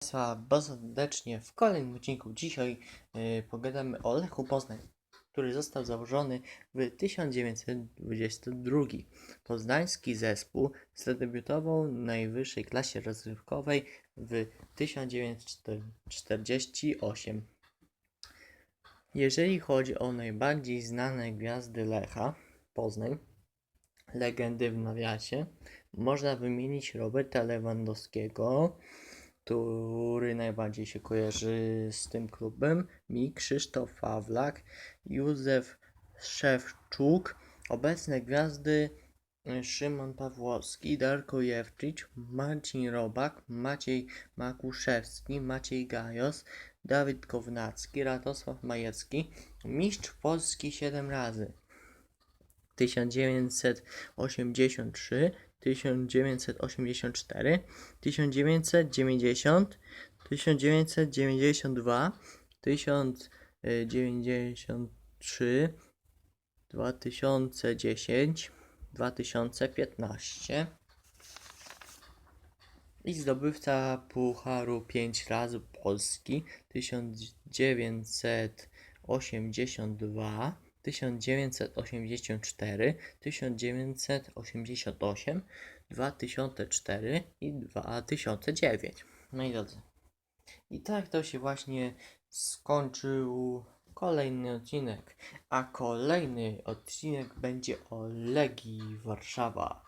Państwa bardzo serdecznie w kolejnym odcinku. Dzisiaj yy, pogadamy o Lechu Poznań, który został założony w 1922. Poznański zespół zadebiutował w najwyższej klasie rozrywkowej w 1948. Jeżeli chodzi o najbardziej znane gwiazdy Lecha Poznań, legendy w nawiasie, można wymienić Roberta Lewandowskiego, który najbardziej się kojarzy z tym klubem, mi Krzysztof Pawlak, Józef Szewczuk, obecne gwiazdy y, Szymon Pawłowski, Darko Jewczyć, Marcin Robak, Maciej Makuszewski, Maciej Gajos, Dawid Kownacki, Radosław Majecki, mistrz Polski 7 razy. 1983, 1984, 1990, 1992, 1093, 2010, 2015 i zdobywca Pucharu 5 razy Polski 1982, 1984, 1988, 2004 i 2009. No i drodzy. I tak to się właśnie skończył kolejny odcinek. A kolejny odcinek będzie o Legii Warszawa.